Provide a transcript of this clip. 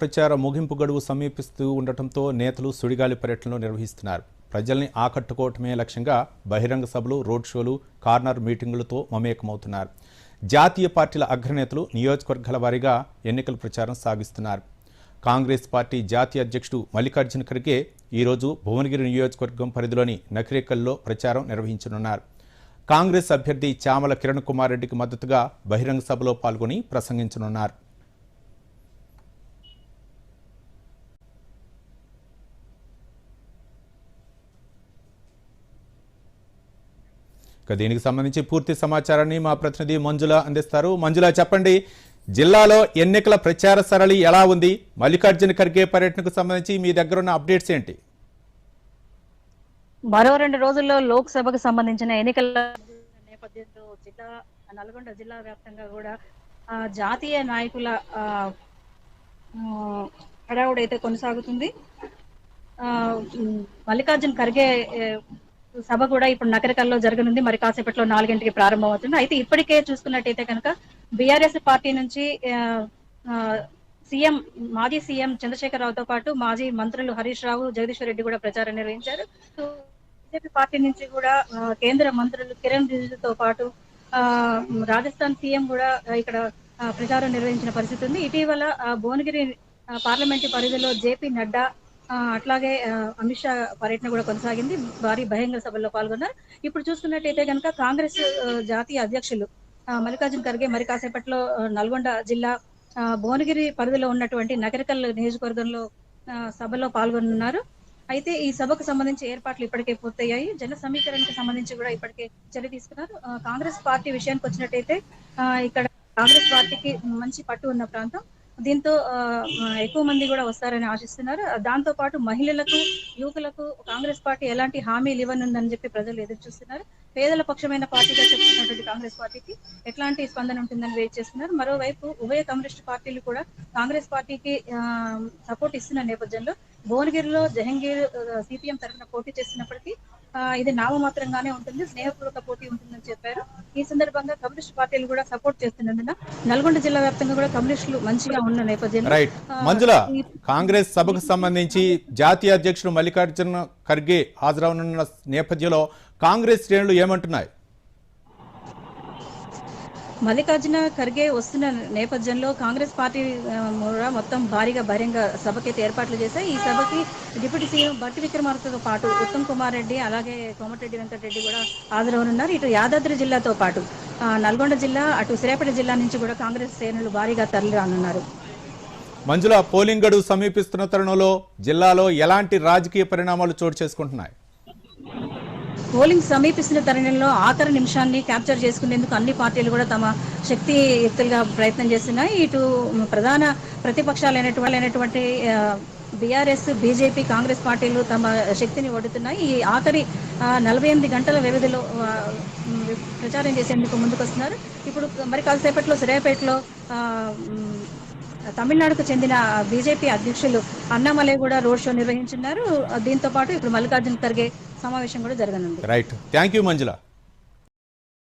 ప్రచార ముగింపు గడువు సమీపిస్తూ ఉండటంతో నేతలు సుడిగాలి పర్యటనలు నిర్వహిస్తున్నారు. ప్రజల్ని ఆకట్టుకోవటమే లక్ష్యంగా బహిరంగ సభలు రోడ్ షోలు కార్నర్ మీటింగులతో మమేకమవుతున్నారు. జాతీయ పార్టీల అగ్రనేతలు నియోజకవర్గాల వారీగా ఎన్నికల ప్రచారం సాగిస్తున్నారు. కాంగ్రెస్ పార్టీ జాతీయ అధ్యక్షుడు మల్లికార్జున ఖర్గే ఈరోజు భువనగిరి నియోజకవర్గం పరిధిలోని నకిరేకల్లో ప్రచారం నిర్వహించనున్నారు. కాంగ్రెస్ అభ్యర్థి చామల కిరణ్ కుమార్ రెడ్డికి మద్దతుగా బహిరంగ సభలో పాల్గొని ప్రసంగించనున్నారు. ఇక దీనికి సంబంధించి పూర్తి సమాచారాన్ని మా ప్రతినిధి మంజుల అందిస్తారు. మంజుల చెప్పండి. జిల్లాలో ఎన్నికల ప్రచార సరళి ఎలా ఉంది? మల్లికార్జున ఖర్గే పర్యటనకు సంబంధించి మీ దగ్గర ఉన్న అప్డేట్స్ ఏంటి? మరో రెండు రోజుల్లో లోక్సభకు సంబంధించిన ఎన్నికల నేపథ్యంలో జిల్లా నల్గొండ జిల్లా వ్యాప్తంగా కూడా జాతీయ నాయకుల హడావుడైతే కొనసాగుతుంది. మల్లికార్జున మల్లికార్జున్ ఖర్గే సభ కూడా ఇప్పుడు నగరికల్లో జరగనుంది. మరి కాసేపట్లో నాలుగింటికి ప్రారంభం అవుతుంది అయితే ఇప్పటికే చూసుకున్నట్టయితే కనుక బీఆర్ఎస్ పార్టీ నుంచి ఆ, సీఎం మాజీ సీఎం చంద్రశేఖరరావుతో పాటు మాజీ మంత్రులు హరీష్ రావు జగదీశ్వర్ రెడ్డి కూడా ప్రచారం నిర్వహించారు. బీజేపీ పార్టీ నుంచి కూడా కేంద్ర మంత్రులు కిరణ్ రిజిజుతో పాటు ఆ, రాజస్థాన్ సీఎం కూడా ఇక్కడ ప్రచారం నిర్వహించిన పరిస్థితి ఉంది. ఇటీవల భువనగిరి పార్లమెంటు పరిధిలో జేపీ నడ్డా అట్లాగే అమిత్ షా పర్యటన కూడా కొనసాగింది. భారీ బహిరంగ సభల్లో పాల్గొన్నారు. ఇప్పుడు చూసుకున్నట్టయితే కనుక కాంగ్రెస్ జాతీయ అధ్యక్షులు ఆ, ఖర్గే మరి కాసేపట్లో నల్గొండ జిల్లా భువనగిరి పరిధిలో ఉన్నటువంటి నగరికల్ నియోజకవర్గంలో ఆ, సభలో పాల్గొనున్నారు. అయితే ఈ సభకు సంబంధించి ఏర్పాట్లు ఇప్పటికే పూర్తయ్యాయి. జన సమీకరణకు సంబంధించి కూడా ఇప్పటికే చర్య తీసుకున్నారు. కాంగ్రెస్ పార్టీ విషయానికి వచ్చినట్టయితే ఇక్కడ కాంగ్రెస్ పార్టీకి మంచి పట్టు ఉన్న ప్రాంతం. దీంతో ఆ, ఎక్కువ మంది కూడా వస్తారని ఆశిస్తున్నారు. దాంతో పాటు మహిళలకు యువకులకు కాంగ్రెస్ పార్టీ ఎలాంటి హామీలు ఇవ్వనుందని చెప్పి ప్రజలు ఎదురు చూస్తున్నారు. పేదల పక్షమైన పార్టీగా చెప్తున్నటువంటి కాంగ్రెస్ పార్టీకి ఎట్లాంటి స్పందన ఉంటుందని వెయిట్ చేస్తున్నారు. మరోవైపు ఉభయ కమ్యూనిస్ట్ పార్టీలు కూడా కాంగ్రెస్ పార్టీకి సపోర్ట్ ఇస్తున్న నేపథ్యంలో భువనగిరిలో జహంగీర్ సిపిఎం తరఫున పోటీ చేసినప్పటికీ ఇది నామమాత్రంగానే ఉంటుంది స్నేహపూర్వక పోటీ ఉంటుందని చెప్పారు. ఈ సందర్భంగా కమ్యూనిస్ట్ పార్టీలు కూడా సపోర్ట్ చేస్తున్నందున నల్గొండ జిల్లా వ్యాప్తంగా కూడా కమ్యూనిస్టులు మంచిగా ఉన్న నేపథ్యంలో మంజుల కాంగ్రెస్ సభకు సంబంధించి జాతీయ అధ్యక్షుడు మల్లికార్జున ఖర్గే హాజరవనున్న నేపథ్యంలో కాంగ్రెస్ శ్రేణులు ఏమంటున్నాయి? మల్లికార్జున ఖర్గే వస్తున్న నేపథ్యంలో కాంగ్రెస్ పార్టీ కూడా మొత్తం భారీగా బహిరంగ సభకైతే ఏర్పాట్లు చేశాయి. ఈ సభకి డిప్యూటీ సీఎం బట్టి విక్రమార్కతో పాటు ఉత్తమ్ కుమార్ రెడ్డి అలాగే కోమటిరెడ్డి వెంకటరెడ్డి కూడా హాజరవనున్నారు. ఇటు యాదాద్రి జిల్లాతో పాటు నల్గొండ జిల్లా అటు సిరేపేట జిల్లా నుంచి కూడా కాంగ్రెస్ శ్రేణులు భారీగా తరలి రానున్నారు మంజుల పోలింగ్ గడువు సమీపిస్తున్న తరుణంలో జిల్లాలో ఎలాంటి రాజకీయ పరిణామాలు చోటు చేసుకుంటున్నాయి? పోలింగ్ సమీపిస్తున్న తరుణంలో ఆఖరి నిమిషాన్ని క్యాప్చర్ చేసుకునేందుకు అన్ని పార్టీలు కూడా తమ శక్తి ఎత్తులుగా ప్రయత్నం చేస్తున్నాయి. ఇటు ప్రధాన ప్రతిపక్షాలైనటువంటి బీఆర్ఎస్ బీజేపీ కాంగ్రెస్ పార్టీలు తమ శక్తిని ఒడుతున్నాయి ఈ ఆఖరి నలభై ఎనిమిది గంటల వ్యవధిలో ప్రచారం చేసేందుకు ముందుకొస్తున్నారు. ఇప్పుడు మరి కాసేపట్లో సరేపేటలో తమిళనాడుకు చెందిన బీజేపీ అధ్యక్షులు అన్నామలై కూడా రోడ్ షో నిర్వహించున్నారు దీంతో పాటు ఇప్పుడు మల్లికార్జున ఖర్గే సమావేశం కూడా జరగనుంది. Right thank you Manjula.